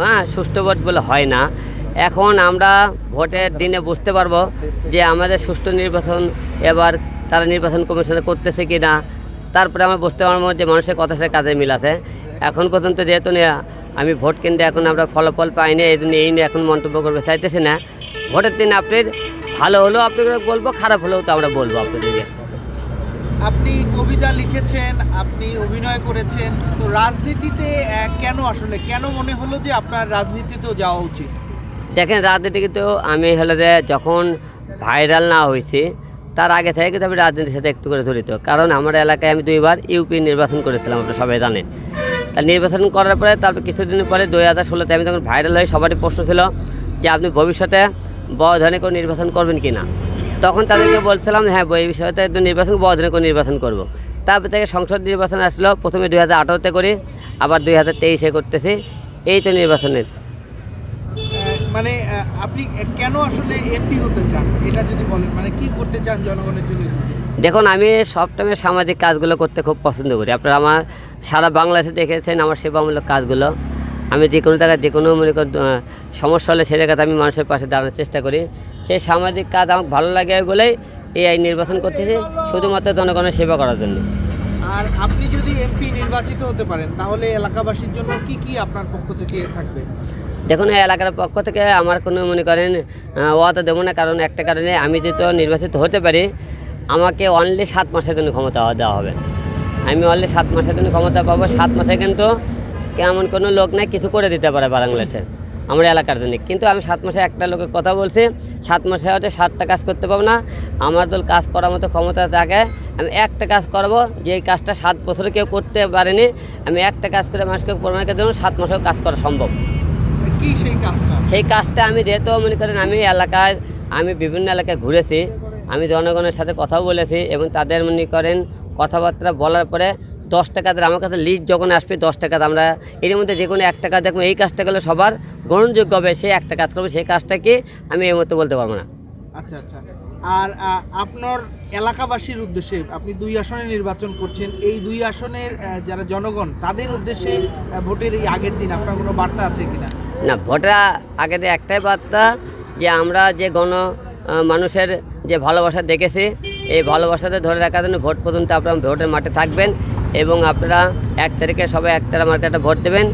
হ্যাঁ সুষ্ঠু ভোট বলে হয় না। এখন আমরা ভোটের দিনে বুঝতে পারব যে আমাদের সুষ্ঠু নির্বাচন এবার তারা নির্বাচন কমিশনে করতেছে কি না। তারপরে আমরা বুঝতে পারব যে মানুষের কথা সাথে কাজে মিল আছে। এখন পর্যন্ত যেহেতু আমি ভোট কেন্দ্রে এখন আমরা ফলাফল পাইনি, এই জন্য এই নিয়ে এখন মন্তব্য করতে চাইতেছি না। ভোটের দিন আপনি ভালো হলেও আপনাকে বলব, খারাপ হলেও তো আমরা বলব আপনাদেরকে। আপনি কবিতা লিখেছেন, আপনি অভিনয় করেছেন, তো রাজনীতিতে কেন আসলে, কেন মনে হলো যে আপনার রাজনীতিতেও যাওয়া উচিত? দেখেন রাজনীতি কিন্তু আমি হলো যে যখন ভাইরাল না হয়েছি, তার আগে থেকে কিন্তু আমি রাজনীতির সাথে একটু করে জড়িত। কারণ আমার এলাকায় আমি দুইবার ইউপি নির্বাচন করেছিলাম, আপনারা সবাই জানেন। তা নির্বাচন করার পরে, তারপর কিছুদিন পরে, দুই হাজার ষোলোতে আমি তখন ভাইরাল হয়ে সবারই প্রশ্ন ছিল যে আপনি ভবিষ্যতে বড় ধরনের কোনো নির্বাচন করবেন কি না তখন তাদেরকে বলছিলাম হ্যাঁ এই বিষয়তে একটু নির্বাচন ধরনের কোনো নির্বাচন করব। তারপর থেকে সংসদ নির্বাচন আসলো প্রথমে দুই হাজার আঠারোতে করি আবার দুই হাজার তেইশে করতেছি। এই তো নির্বাচনের। মানে আপনি কেন আসলে এমপি হতে চান? এটা যদি বলেন মানে কি করতে চান জনগণের জন্য? দেখুন আমি সব টাইমে সামাজিক কাজগুলো করতে খুব পছন্দ করি। আপনারা আমার সারা বাংলাদেশে দেখেছেন আমার সেবামূলক কাজগুলো। আমি যে কোনো জায়গায় যে কোনো মনে কর সমস্যা হলে সে জায়গাতে আমি মানুষের পাশে দাঁড়ানোর চেষ্টা করি। সেই সামাজিক কাজ আমাকে ভালো লাগে বলেই এই আইন নির্বাচন করতেছি শুধুমাত্র জনগণের সেবা করার জন্য। আর আপনি যদি এমপি নির্বাচিত হতে পারেন তাহলে এলাকাবাসীর জন্য কি কি আপনার পক্ষ থেকে থাকবে? দেখুন এই এলাকার পক্ষ থেকে আমার কোনো মনে করেন ওয়াদা দেবো না কারণ একটা কারণে আমি যেহেতু নির্বাচিত হতে পারি আমাকে অনলি সাত মাসের জন্য ক্ষমতা দেওয়া হবে। আমি অনলি সাত মাসের জন্য ক্ষমতা পাবো সাত মাসে কিন্তু কেমন কোনো লোক নাই কিছু করে দিতে পারে বাংলাদেশে আমার এলাকার জন্য। কিন্তু আমি সাত মাসে একটা লোকের কথা বলছি সাত মাসে হয়তো সাতটা কাজ করতে পারব না আমার দল কাজ করার মতো ক্ষমতা থাকে আমি একটা কাজ করব যে কাজটা সাত বছরে কেউ করতে পারেনি আমি একটা কাজ করে মানুষকে প্রমাণকে দেবো সাত মাসেও কাজ করা সম্ভব। সেই কাজটা? সেই কাজটা আমি যেহেতু মনে করেন আমি এলাকায় আমি বিভিন্ন এলাকায় ঘুরেছি আমি জনগণের সাথে কথাও বলেছি এবং তাদের মনে করেন কথাবার্তা বলার পরে দশ টাকাতে আমার কাছে লিস্ট যখন আসবে দশ টাকাতে আমরা এর মধ্যে যে কোনো এক টাকা দেখব এই কাজটা করলে সবার গ্রহণযোগ্য হবে সেই একটা কাজ করবে সেই কাজটাকে আমি এই মতো বলতে পারব না। আচ্ছা আচ্ছা। আর আপনার এলাকাবাসীর উদ্দেশ্যে আপনি দুই আসনে নির্বাচন করছেন এই দুই আসনের যারা জনগণ তাদের উদ্দেশ্যে ভোটের এই আগের দিন আপনার কোনো বার্তা আছে কিনা? না ভোটরা আগে দিয়ে একটাই বার্তা যে আমরা যে গণ মানুষের যে ভালোবাসা দেখেছি এই ভালোবাসাতে ধরে রাখার জন্য ভোট পর্যন্ত আপনারা ভোটের মাঠে থাকবেন। এবং আপনারা এক তারিখে সবাই এক তারা মাঠে একটা ভোট দেবেন।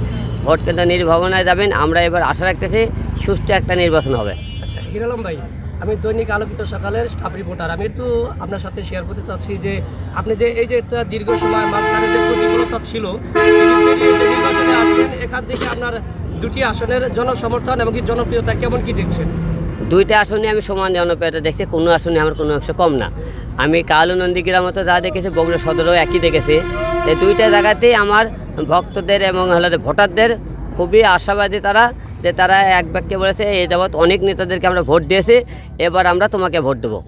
ভোট কেন্দ্র নির্ভাবনায় যাবেন। আমরা এবার আশা রাখতেছি সুষ্ঠু একটা নির্বাচন হবে। আচ্ছা হিরালম ভাই, আমি দৈনিক আলোকিত সকালের স্টাফ রিপোর্টার আমি একটু আপনার সাথে শেয়ার করতে চাচ্ছি যে, আপনি যে এই যে একটা দীর্ঘ সময় মাঝখানে যে প্রতিকূলতা ছিল এখান থেকে আপনার দুটি আসনের জনসমর্থন এবং জনপ্রিয়তা কেমন কি দেখছেন? দুইটা আসনে আমি সমান জনপ্রিয়তা দেখছি কোনো আসনে আমার কোনো অংশ কম না। আমি কালো নন্দীগ্রাম মতো যা দেখেছি, বগুড়া সদরও একই দেখেছি। এই দুইটা জায়গাতেই আমার ভক্তদের এবং হলো ভোটারদের খুবই আশাবাদী তারা, যে তারা এক ব্যক্তি বলেছে এই যাবৎ অনেক নেতাদেরকে আমরা ভোট দিয়েছি, এবার আমরা তোমাকে ভোট দেবো।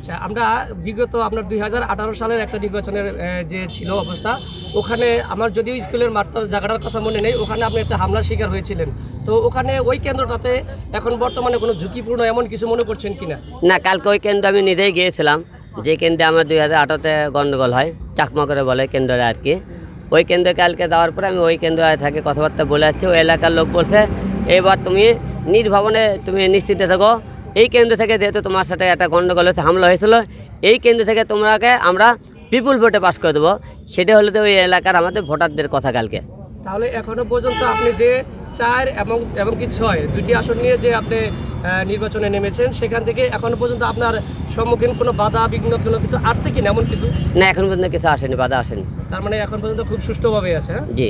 আচ্ছা আমরা বিগত আপনার দু হাজার আঠারো সালের একটা নির্বাচনের যে ছিল অবস্থা, ওখানে আমার যদিও স্কুলের মাঠটা জায়গাটার কথা মনে নেই, ওখানে আপনি একটা হামলার শিকার হয়েছিলেন। তো ওখানে ওই কেন্দ্রটাতে এখন বর্তমানে কোনো ঝুঁকিপূর্ণ এমন কিছু মনে করছেন কিনা? না, কালকে ওই কেন্দ্র আমি নিজেই গিয়েছিলাম, যে কেন্দ্রে আমার দুই হাজার আঠারোতে গণ্ডগোল হয়, চাকমা করে বলে কেন্দ্রে আর কি। ওই কেন্দ্রে কালকে যাওয়ার পরে আমি ওই কেন্দ্রে থাকে, কথাবার্তা বলে যাচ্ছি ওই এলাকার লোক বলছে এবার তুমি নির্ভাবনে তুমি নিশ্চিত থাকো এই কেন্দ্র থেকে যেহেতু তোমার সাথে একটা গণ্ডগোল হয়েছে হামলা হয়েছিল এই কেন্দ্র থেকে তোমরাকে আমরা বিপুল ভোটে পাস করে দেবো। সেটা হলো তো ওই এলাকার আমাদের ভোটারদের কথা কালকে। তাহলে এখনও পর্যন্ত আপনি যে চার এবং এবং কি ছয় দুটি আসন নিয়ে যে আপনি নির্বাচনে নেমেছেন সেখান থেকে এখনও পর্যন্ত আপনার সম্মুখীন কোনো বাধা বিঘ্ন কোনো কিছু আসছে কিনা? এমন কিছু? না এখন পর্যন্ত কিছু আসেনি বাধা আসেনি। তার মানে এখন পর্যন্ত খুব সুষ্ঠুভাবে আছে হ্যাঁ? জি।